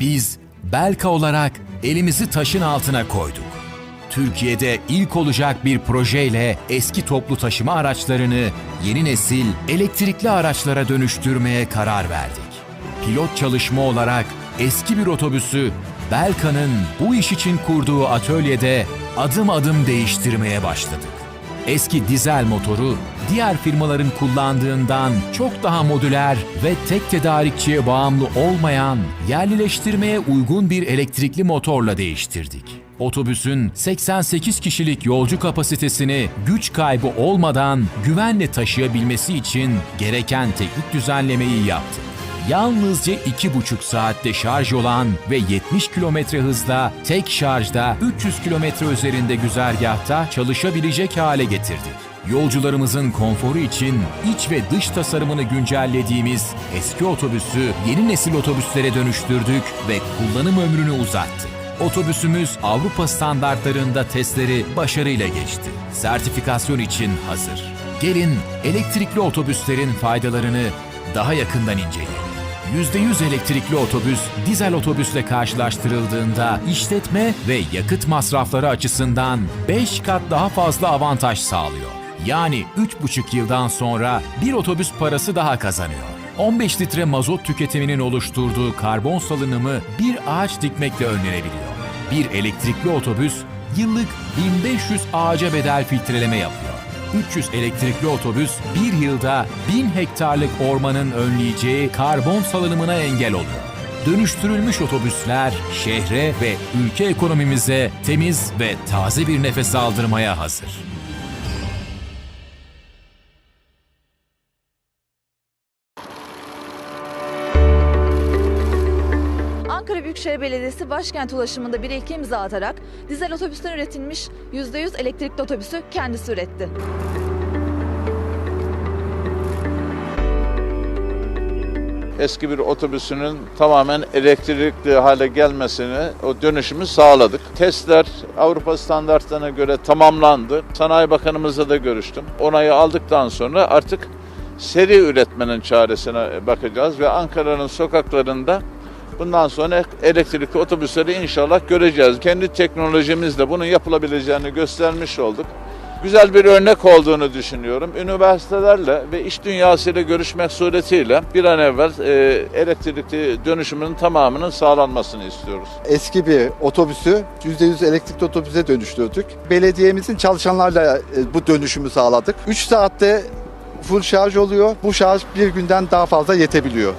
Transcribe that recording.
Biz Belka olarak elimizi taşın altına koyduk. Türkiye'de ilk olacak bir projeyle eski toplu taşıma araçlarını yeni nesil elektrikli araçlara dönüştürmeye karar verdik. Pilot çalışma olarak eski bir otobüsü Belka'nın bu iş için kurduğu atölyede adım adım değiştirmeye başladık. Eski dizel motoru diğer firmaların kullandığından çok daha modüler ve tek tedarikçiye bağımlı olmayan, yerlileştirmeye uygun bir elektrikli motorla değiştirdik. Otobüsün 88 kişilik yolcu kapasitesini güç kaybı olmadan güvenle taşıyabilmesi için gereken teknik düzenlemeyi yaptık. Yalnızca 2,5 saatte şarj olan ve 70 kilometre hızla tek şarjda 300 kilometre üzerinde güzergahta çalışabilecek hale getirdik. Yolcularımızın konforu için iç ve dış tasarımını güncellediğimiz eski otobüsü yeni nesil otobüslere dönüştürdük ve kullanım ömrünü uzattık. Otobüsümüz Avrupa standartlarında testleri başarıyla geçti. Sertifikasyon için hazır. Gelin elektrikli otobüslerin faydalarını daha yakından inceleyelim. %100 elektrikli otobüs, dizel otobüsle karşılaştırıldığında işletme ve yakıt masrafları açısından 5 kat daha fazla avantaj sağlıyor. Yani 3,5 yıldan sonra bir otobüs parası daha kazanıyor. 15 litre mazot tüketiminin oluşturduğu karbon salınımı bir ağaç dikmekle önlenebiliyor. Bir elektrikli otobüs yıllık 1500 ağaca bedel filtreleme yapıyor. 300 elektrikli otobüs bir yılda 1000 hektarlık ormanın önleyeceği karbon salınımına engel oluyor. Dönüştürülmüş otobüsler şehre ve ülke ekonomimize temiz ve taze bir nefes aldırmaya hazır. Ankara Büyükşehir Belediyesi başkent ulaşımında bir ilke imza atarak dizel otobüsten üretilmiş %100 elektrikli otobüsü kendisi üretti. eski bir otobüsünün tamamen elektrikli hale gelmesini, o dönüşümü sağladık. Testler Avrupa standartlarına göre tamamlandı. Sanayi Bakanımızla da görüştüm. Onayı aldıktan sonra artık seri üretmenin çaresine bakacağız ve Ankara'nın sokaklarında bundan sonra elektrikli otobüsleri inşallah göreceğiz. Kendi teknolojimizle bunun yapılabileceğini göstermiş olduk güzel bir örnek olduğunu düşünüyorum. Üniversitelerle ve iş dünyasıyla görüşmek suretiyle bir an evvel e, elektrikli dönüşümün tamamının sağlanmasını istiyoruz. eski bir otobüsü %100 elektrikli otobüse dönüştürdük. Belediyemizin çalışanlarla e, bu dönüşümü sağladık. 3 saatte full şarj oluyor. Bu şarj bir günden daha fazla yetebiliyor.